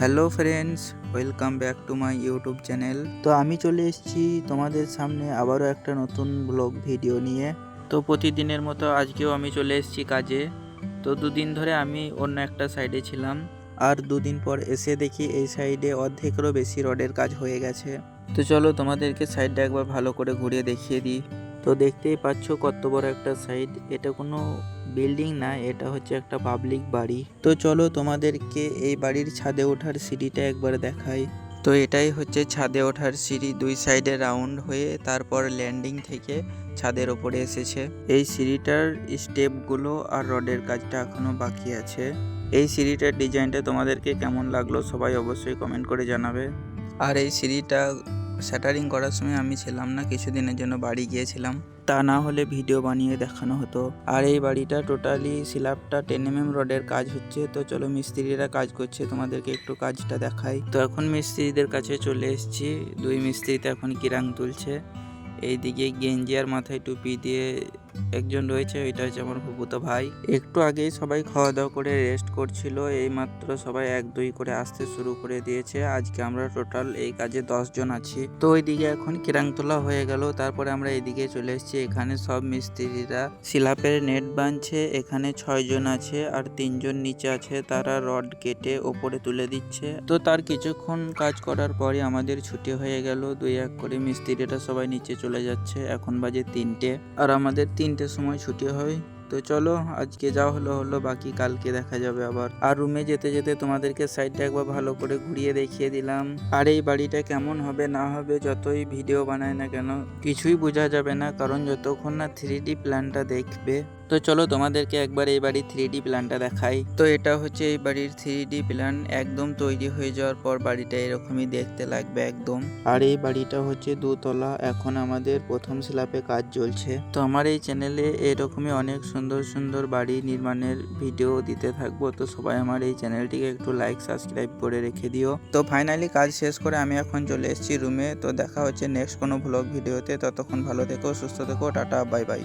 Hello friends, welcome back to my YouTube channel. তো আমি চলে এসেছি তোমাদের সামনে আবারও একটা নতুন ব্লগ ভিডিও নিয়ে। তো প্রতিদিনের মতো আজকেও আমি চলে এসেছি কাজে। তো দুদিন ধরে আমি অন্য একটা সাইডে ছিলাম। আর দুদিন পর এসে দেখি এই সাইডে অর্ধেকেরও বেশি রডের কাজ হয়ে গেছে। তো চলো তোমাদেরকে সাইডটা একবার ভালো করে ঘুরিয়ে দেখিয়ে দিই। তো দেখতেই পাচ্ছ কত বড় একটা সাইড এটা কোনো বিল্ডিং না, এটা হচ্ছে একটা পাবলিক বাড়ি। তো চলো তোমাদেরকে এই বাড়ির ছাদে ওঠার সিঁড়িটা একবার দেখাই। তো এটাই হচ্ছে ছাদে ওঠার সিঁড়ি, দুই সাইডে রাউন্ড হয়ে তারপর ল্যান্ডিং থেকে ছাদের ওপরে এসেছে। এই সিঁড়িটার স্টেপগুলো আর রডের কাজটা এখনও বাকি আছে। এই সিঁড়িটার ডিজাইনটা তোমাদেরকে কেমন লাগল সবাই অবশ্যই কমেন্ট করে জানাবে। আর এই সিঁড়িটা স্যাটারিং করার সময় আমি ছিলাম না, কিছুদিনের জন্য বাড়ি গিয়েছিলাম। তা না হলে ভিডিও বানিয়ে দেখানো হতো। আর এই বাড়িটা টোটালি সিলাপটা টেন এম রডের কাজ হচ্ছে। তো চলো মিস্ত্রিরা কাজ করছে, তোমাদেরকে একটু কাজটা দেখাই। তো এখন মিস্ত্রিদের কাছে চলে এসেছি। দুই মিস্ত্রিতে এখন কিরাং তুলছে। এইদিকে গেঞ্জি আর মাথায় টুপি দিয়ে একজন রয়েছে ওইটা হচ্ছে আমার ফুপুতো ভাই। একটু আগেই সবাই খাওয়া দাওয়া করে রেস্ট করছিল এই মাত্র সবাই এক দুই করে আসতে শুরু করে দিয়েছে। আজকে আমরা টোটাল এই কাজে জন আছি। তো ওইদিকে এখন কিরাং তোলা হয়ে গেল, তারপরে আমরা এইদিকে চলে এসেছি। এখানে সব মিস্ত্রিরা সিলাপের নেট বাঁধছে, এখানে ছয় জন আছে আর তিনজন নিচে আছে। তারা রড কেটে ওপরে তুলে দিচ্ছে। তো তার কিছুক্ষণ কাজ করার পরে আমাদের ছুটি হয়ে গেল। দুই এক করে মিস্ত্রিরা সবাই নিচে চলে যাচ্ছে। এখন বাজে তিনটে। আর আমাদের তিনটের সময় ছুটি হয়। তো চলো, আজকে যা হলো হলো, বাকি কালকে দেখা যাবে আবার। আর রুমে যেতে যেতে তোমাদেরকে সাইডটা একবার ভালো করে ঘুরিয়ে দেখিয়ে দিলাম। আর এই বাড়িটা কেমন হবে, না হবে, যতই ভিডিও বানায় না কেন, কিছুই বোঝা যাবে না, কারণ যতক্ষণ না থ্রি ডি প্ল্যানটা দেখবে তো চলো তোমাদেরকে একবার এই বাড়ির থ্রি ডি প্ল্যানটা দেখাই। তো এটা হচ্ছে এই বাড়ির থ্রি ডি প্ল্যান একদম তৈরি হয়ে যাওয়ার পর বাড়িটা এরকমই দেখতে লাগবে একদম। আর এই বাড়িটা হচ্ছে দুতলা, এখন আমাদের প্রথম স্ল্যাপে কাজ চলছে। তো আমার এই চ্যানেলে এরকমই অনেক সুন্দর সুন্দর বাড়ি নির্মাণের ভিডিও দিতে থাকব। তো সবাই আমার এই চ্যানেলটিকে একটু লাইক সাবস্ক্রাইব করে রেখে দিও। তো ফাইনালি কাজ শেষ করে আমি এখন চলে এসেছি রুমে তো দেখা হচ্ছে নেক্সট কোনো ভ্লগ ভিডিওতে ততক্ষণ ভালো থেকো, সুস্থ থেকো, টাটা বাই বাই